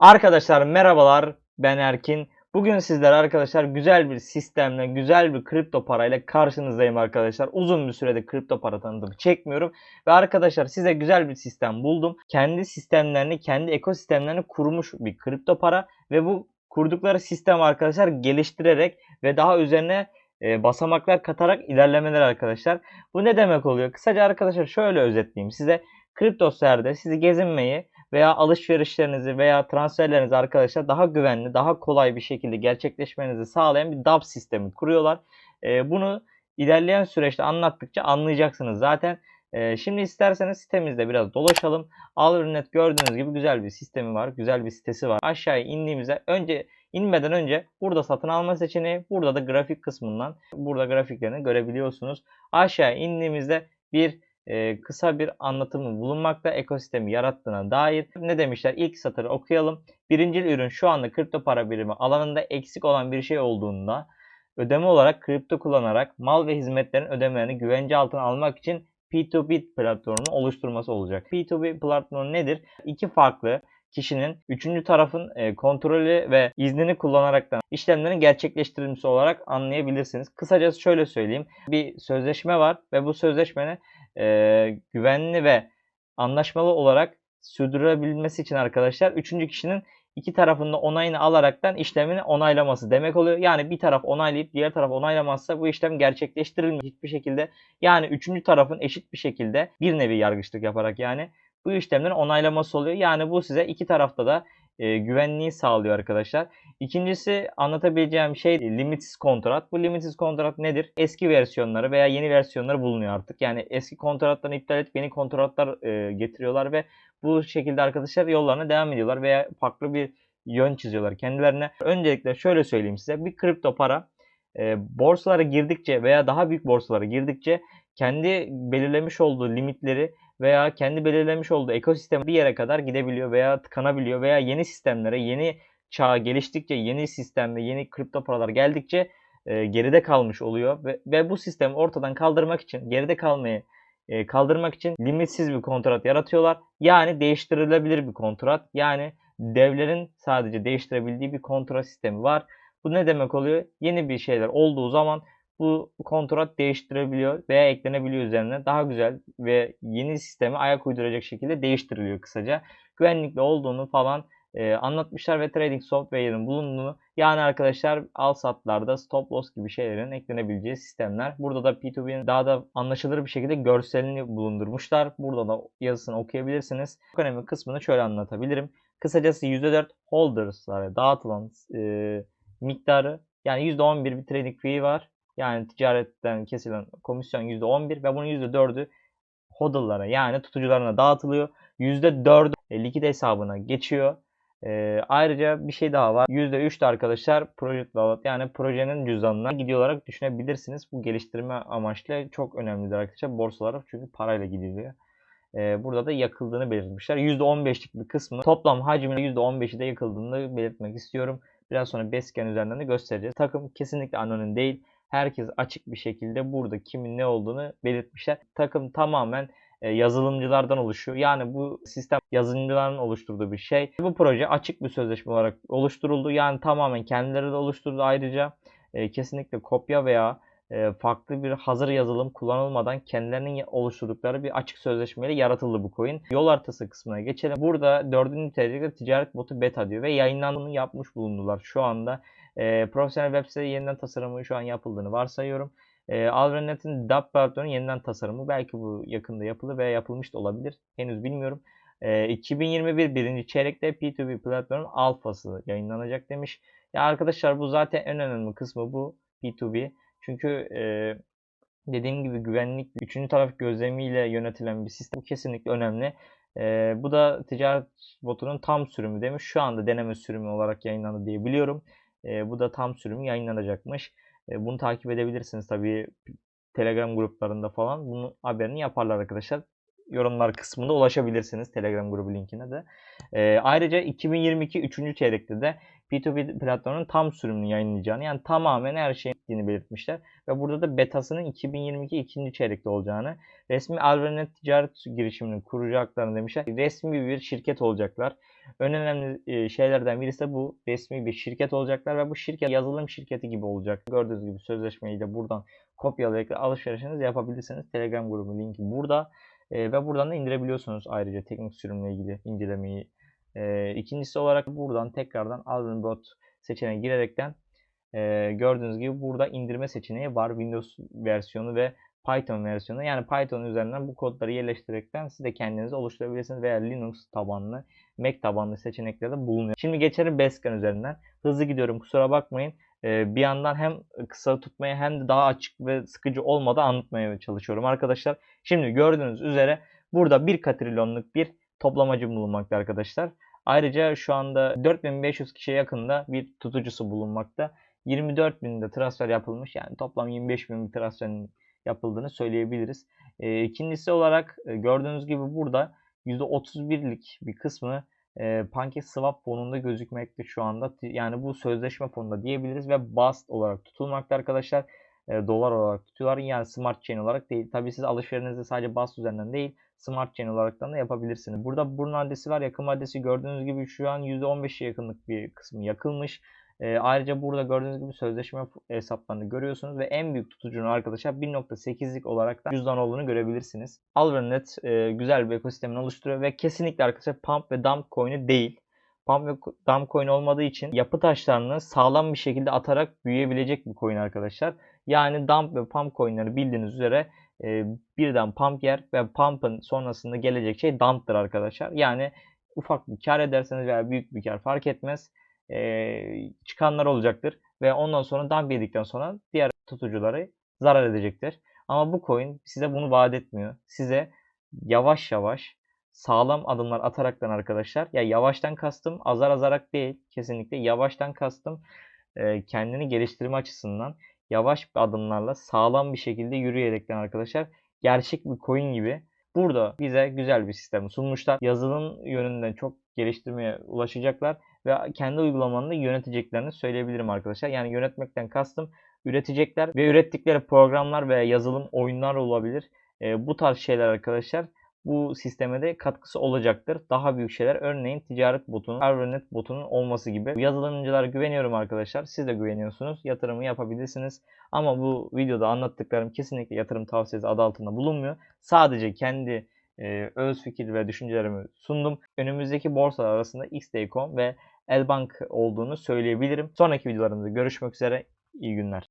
Arkadaşlar merhabalar ben Erkin. Bugün sizler arkadaşlar güzel bir sistemle, güzel bir kripto parayla karşınızdayım arkadaşlar. Uzun bir süredir kripto para tanıtımı çekmiyorum. Ve arkadaşlar size güzel bir sistem buldum. Kendi sistemlerini, kendi ekosistemlerini kurmuş bir kripto para. Ve bu kurdukları sistem arkadaşlar geliştirerek ve daha üzerine e, basamaklar katarak ilerlemeler arkadaşlar. Bu ne demek oluyor? Kısaca arkadaşlar şöyle özetleyeyim size. Kriptosferde sizi gezinmeyi veya alışverişlerinizi veya transferlerinizi arkadaşlar daha güvenli, daha kolay bir şekilde gerçekleşmenizi sağlayan bir DApp sistemi kuruyorlar. Ee, bunu ilerleyen süreçte anlattıkça anlayacaksınız zaten. Ee, şimdi isterseniz sitemizde biraz dolaşalım. Alverinet gördüğünüz gibi güzel bir sistemi var, güzel bir sitesi var. Aşağıya indiğimizde önce inmeden önce burada satın alma seçeneği, burada da grafik kısmından burada grafiklerini görebiliyorsunuz. Aşağıya indiğimizde bir e, kısa bir anlatımı bulunmakta ekosistemi yarattığına dair. Ne demişler? İlk satırı okuyalım. Birinci ürün şu anda kripto para birimi alanında eksik olan bir şey olduğunda ödeme olarak kripto kullanarak mal ve hizmetlerin ödemelerini güvence altına almak için P2P platformunu oluşturması olacak. P2P platformu nedir? İki farklı kişinin üçüncü tarafın e, kontrolü ve iznini kullanaraktan işlemlerin gerçekleştirilmesi olarak anlayabilirsiniz. Kısacası şöyle söyleyeyim. Bir sözleşme var ve bu sözleşmenin e, güvenli ve anlaşmalı olarak sürdürülebilmesi için arkadaşlar üçüncü kişinin iki tarafında onayını alaraktan işlemini onaylaması demek oluyor. Yani bir taraf onaylayıp diğer taraf onaylamazsa bu işlem gerçekleştirilmiyor hiçbir şekilde. Yani üçüncü tarafın eşit bir şekilde bir nevi yargıçlık yaparak yani bu işlemlerin onaylaması oluyor. Yani bu size iki tarafta da e, güvenliği sağlıyor arkadaşlar. İkincisi anlatabileceğim şey limitsiz kontrat. Bu limitsiz kontrat nedir? Eski versiyonları veya yeni versiyonları bulunuyor artık. Yani eski kontratlarını iptal edip yeni kontratlar e, getiriyorlar ve bu şekilde arkadaşlar yollarına devam ediyorlar veya farklı bir yön çiziyorlar kendilerine. Öncelikle şöyle söyleyeyim size. Bir kripto para e, borsalara girdikçe veya daha büyük borsalara girdikçe kendi belirlemiş olduğu limitleri veya kendi belirlemiş olduğu ekosistem bir yere kadar gidebiliyor veya tıkanabiliyor veya yeni sistemlere, yeni çağ geliştikçe, yeni sistem ve yeni kripto paralar geldikçe e, geride kalmış oluyor ve, ve bu sistemi ortadan kaldırmak için, geride kalmayı e, kaldırmak için limitsiz bir kontrat yaratıyorlar. Yani değiştirilebilir bir kontrat. Yani devlerin sadece değiştirebildiği bir kontrat sistemi var. Bu ne demek oluyor? Yeni bir şeyler olduğu zaman bu kontrat değiştirebiliyor veya eklenebiliyor üzerine. Daha güzel ve yeni sisteme ayak uyduracak şekilde değiştiriliyor kısaca. Güvenlikli olduğunu falan e, anlatmışlar ve trading software'ın bulunduğunu yani arkadaşlar al satlarda stop loss gibi şeylerin eklenebileceği sistemler. Burada da P2P'nin daha da anlaşılır bir şekilde görselini bulundurmuşlar. Burada da yazısını okuyabilirsiniz. Çok önemli kısmını şöyle anlatabilirim. Kısacası %4 holders'lara dağıtılan e, miktarı yani %11 bir trading fee var. Yani ticaretten kesilen komisyon %11 ve bunun %4'ü hodl'lara yani tutucularına dağıtılıyor. %4'ü likit hesabına geçiyor. Ee, ayrıca bir şey daha var. %3 de arkadaşlar project wallet yani projenin cüzdanına gidiyor olarak düşünebilirsiniz. Bu geliştirme amaçlı çok önemlidir arkadaşlar. Borsalara çünkü parayla gidiliyor. Ee, burada da yakıldığını belirtmişler. %15'lik bir kısmı toplam hacminin %15'i de yakıldığını belirtmek istiyorum. Biraz sonra Besken üzerinden de göstereceğiz. Takım kesinlikle anonim değil. Herkes açık bir şekilde burada kimin ne olduğunu belirtmişler. Takım tamamen e, yazılımcılardan oluşuyor. Yani bu sistem yazılımcıların oluşturduğu bir şey. Bu proje açık bir sözleşme olarak oluşturuldu. Yani tamamen kendileri de oluşturdu ayrıca. E, kesinlikle kopya veya e, farklı bir hazır yazılım kullanılmadan kendilerinin oluşturdukları bir açık sözleşmeyle yaratıldı bu coin. Yol haritası kısmına geçelim. Burada dördüncü nitelikte ticaret botu beta diyor ve yayınlandığını yapmış bulundular. Şu anda e, profesyonel web site yeniden tasarımı şu an yapıldığını varsayıyorum. E, Alvernet'in DApp versiyonu yeniden tasarımı belki bu yakında yapılır veya yapılmış da olabilir. Henüz bilmiyorum. E, 2021 birinci çeyrekte P2P platformun alfası yayınlanacak demiş. Ya arkadaşlar bu zaten en önemli kısmı bu P2P. Çünkü e, dediğim gibi güvenlik üçüncü taraf gözlemiyle yönetilen bir sistem. Bu kesinlikle önemli. E, bu da ticaret botunun tam sürümü demiş. Şu anda deneme sürümü olarak yayınlandı diye biliyorum. E, bu da tam sürümü yayınlanacakmış. E, bunu takip edebilirsiniz tabii Telegram gruplarında falan. Bunun haberini yaparlar arkadaşlar. Yorumlar kısmında ulaşabilirsiniz. Telegram grubu linkine de. Ee, ayrıca 2022 3. çeyrekte de P2P platformunun tam sürümünü yayınlayacağını yani tamamen her şeyin bittiğini belirtmişler. Ve burada da betasının 2022 ikinci çeyrekte olacağını, resmi Alvernet ticaret girişimini kuracaklarını demişler. Resmi bir şirket olacaklar. En önemli e, şeylerden birisi de bu. Resmi bir şirket olacaklar ve bu şirket yazılım şirketi gibi olacak. Gördüğünüz gibi sözleşmeyi de buradan kopyalayarak alışverişinizi yapabilirsiniz. Telegram grubu linki burada. E, ve buradan da indirebiliyorsunuz ayrıca teknik sürümle ilgili incelemeyi. E, ikincisi olarak buradan tekrardan Alvin seçeneğine girerekten e, gördüğünüz gibi burada indirme seçeneği var. Windows versiyonu ve Python versiyonu. Yani Python üzerinden bu kodları yerleştirerekten siz de kendinizi oluşturabilirsiniz veya Linux tabanlı, Mac tabanlı seçenekler de bulunuyor. Şimdi geçelim Basecamp üzerinden. Hızlı gidiyorum kusura bakmayın. Ee, bir yandan hem kısa tutmaya hem de daha açık ve sıkıcı olmadan anlatmaya çalışıyorum arkadaşlar. Şimdi gördüğünüz üzere burada 1 katrilyonluk bir toplamacı bulunmakta arkadaşlar. Ayrıca şu anda 4500 kişiye yakında bir tutucusu bulunmakta. 24 binde transfer yapılmış. Yani toplam 25 bin bir transferin yapıldığını söyleyebiliriz. E, ikincisi olarak e, gördüğünüz gibi burada %31'lik bir kısmı e, PancakeSwap fonunda gözükmekte şu anda. Yani bu sözleşme fonunda diyebiliriz ve BAST olarak tutulmakta arkadaşlar. E, dolar olarak tutuyorlar. Yani Smart Chain olarak değil. Tabii siz alışverişinizi sadece BAST üzerinden değil Smart Chain olarak da yapabilirsiniz. Burada burun adresi var. Yakım adresi gördüğünüz gibi şu an %15'e yakınlık bir kısmı yakılmış. E, ayrıca burada gördüğünüz gibi sözleşme hesaplarını görüyorsunuz ve en büyük tutucunun arkadaşlar 1.8'lik olarak da cüzdan olduğunu görebilirsiniz. Alvernet e, güzel bir ekosistemini oluşturuyor ve kesinlikle arkadaşlar pump ve dump coin'i değil. Pump ve dump coin olmadığı için yapı taşlarını sağlam bir şekilde atarak büyüyebilecek bir coin arkadaşlar. Yani dump ve pump coin'leri bildiğiniz üzere e, birden pump yer ve pump'ın sonrasında gelecek şey dump'tır arkadaşlar. Yani ufak bir kar ederseniz veya büyük bir kar fark etmez e, çıkanlar olacaktır. Ve ondan sonra dump yedikten sonra diğer tutucuları zarar edecektir. Ama bu coin size bunu vaat etmiyor. Size yavaş yavaş sağlam adımlar ataraktan arkadaşlar. Ya yavaştan kastım azar azarak değil. Kesinlikle yavaştan kastım e, kendini geliştirme açısından yavaş adımlarla sağlam bir şekilde yürüyerekten arkadaşlar gerçek bir coin gibi burada bize güzel bir sistem sunmuşlar. Yazılım yönünden çok geliştirmeye ulaşacaklar ve kendi uygulamalarını yöneteceklerini söyleyebilirim arkadaşlar. Yani yönetmekten kastım üretecekler ve ürettikleri programlar veya yazılım oyunlar olabilir. E, bu tarz şeyler arkadaşlar bu sisteme de katkısı olacaktır. Daha büyük şeyler örneğin ticaret botunun, Arvenet botunun olması gibi. Yazılımcılara güveniyorum arkadaşlar. Siz de güveniyorsunuz. Yatırımı yapabilirsiniz. Ama bu videoda anlattıklarım kesinlikle yatırım tavsiyesi adı altında bulunmuyor. Sadece kendi e, öz fikir ve düşüncelerimi sundum. Önümüzdeki borsalar arasında XT.com ve Elbank olduğunu söyleyebilirim. Sonraki videolarımızda görüşmek üzere. İyi günler.